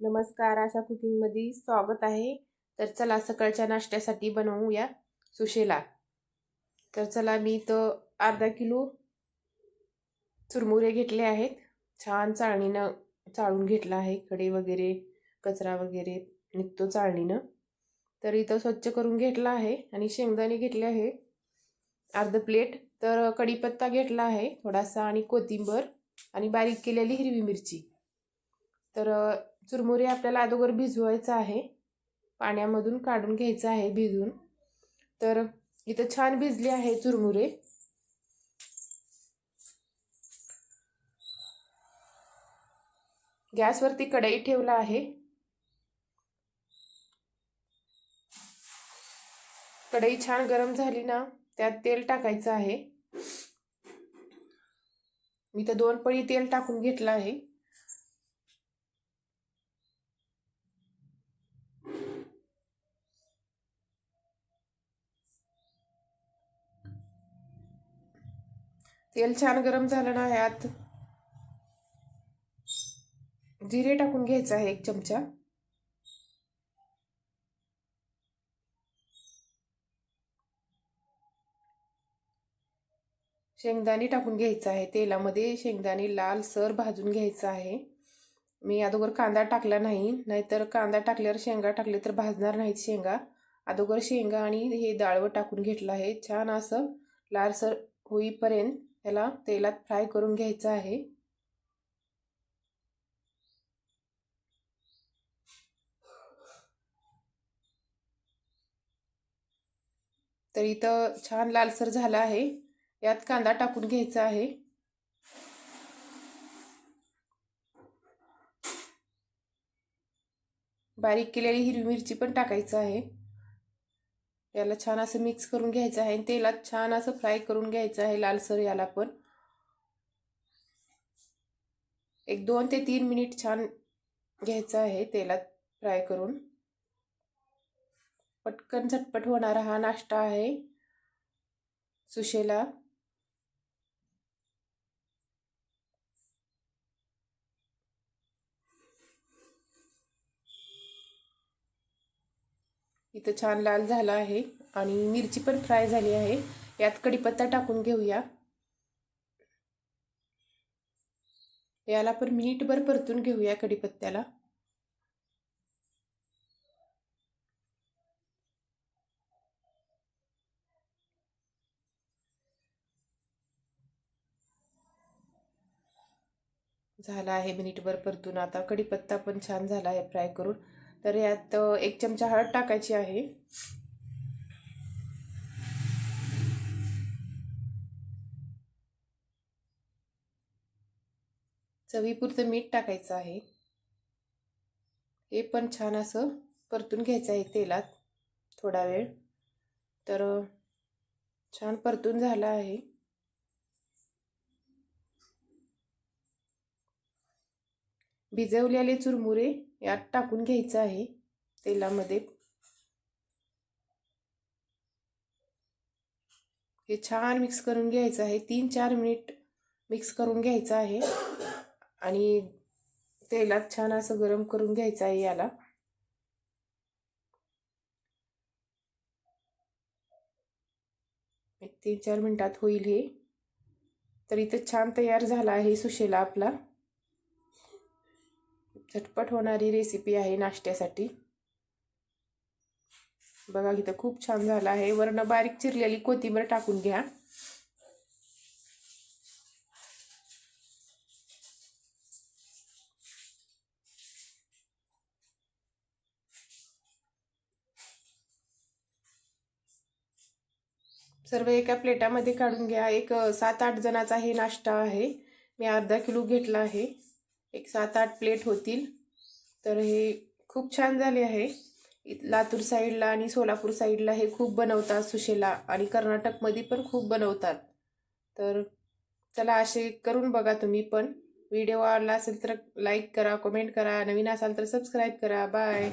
नमस्कार आशा कुकिंगमध्ये स्वागत आहे. तर चला सकाळच्या नाश्त्यासाठी बनवूया सुशेला. तर चला मी इथं अर्धा किलो चुरमुरे घेतले आहेत. छान चाळणीनं चाळून घेतला आहे. कडे वगैरे कचरा वगैरे निघतो चाळणीनं. तर इथं स्वच्छ करून घेतला आहे आणि शेंगदाणे घेतले आहे. अर्ध प्लेट. तर कढीपत्ता घेतला आहे थोडासा आणि कोथिंबर आणि बारीक केलेली हिरवी मिरची. तर चुरमुरे आपल्याला अगोदर भिजवायचं आहे. पाण्यामधून काढून घ्यायचं आहे भिजून. तर इथं छान भिजली आहे चुरमुरे. गॅसवरती कढई ठेवला आहे. कढई छान गरम झाली ना त्यात तेल टाकायचं आहे. मी तर दोन पळी तेल टाकून घेतलं आहे. तेल छान गरम झालं ना ह्यात. जिरे टाकून घ्यायचं आहे एक चमचा. शेंगदाणे टाकून घ्यायचं आहे. तेलामध्ये शेंगदाणे लाल सर भाजून घ्यायचं आहे. मी अगोदर कांदा टाकला नाही नाहीतर कांदा टाकल्यावर शेंगा टाकले तर भाजणार नाहीत शेंगा. अगोदर शेंगा आणि हे डाळवं टाकून घेतलं आहे. छान असं लालसर होईपर्यंत त्याला तेलात फ्राय करून घ्यायचं आहे. तर इथं छान लालसर झाला आहे. यात कांदा टाकून घ्यायचा आहे. बारीक केलेली हिरवी मिरची पण टाकायचं आहे. याला छान असं मिक्स करून घ्यायचं आहे. आणि तेलात छान असं फ्राय करून घ्यायचं आहे लालसर याला पण. एक दोन ते तीन मिनिट छान घ्यायचं आहे तेलात फ्राय करून. पटकन झटपट होणारा हा नाश्ता आहे सुशेला. इथं छान लाल झाला आहे आणि मिरची पण फ्राय झाली आहे. यात कढीपत्ता टाकून घेऊया. याला पण मिनिटभर परतून घेऊया कढीपत्त्याला. झाला आहे मिनिटभर परतून. आता कढीपत्ता पण छान झाला आहे फ्राय करून. तर यात एक चमचा हळद टाकायची आहे. चवीपुरतं मीठ टाकायचं आहे. हे पण छान असं परतून घ्यायचं आहे तेलात थोडा वेळ. तर छान परतून झाला आहे. भिजवलेले चुरमुरे यात टाकून घ्यायचं आहे तेलामध्ये. हे छान मिक्स करून घ्यायचं आहे. तीन चार मिनिट मिक्स करून घ्यायचं आहे. आणि तेलात छान असं गरम करून घ्यायचं आहे याला. एक तीन चार मिनिटात होईल हे. तर इथं छान तयार झाला आहे सुशेला आपला. झटपट होणारी रेसिपी आहे नाश्त्यासाठी. बघा इथं खूप छान झालं आहे. वरनं बारीक चिरलेली कोथिंबीर टाकून घ्या. सर्व एका प्लेटामध्ये काढून घ्या. एक सात आठ जणाचा हे नाश्ता आहे. मी अर्धा किलो घेतला आहे. एक सात आठ प्लेट होतील. तर हे खूप छान झाले आहे. लातूर साईडला आणि सोलापूर साईडला हे खूप बनवतात सुशेला आणि कर्नाटकमध्ये पण खूप बनवतात. तर चला असे करून बघा तुम्ही पण. व्हिडिओ आवडला असेल तर लाईक करा कमेंट करा. नवीन असाल तर सबस्क्राईब करा. बाय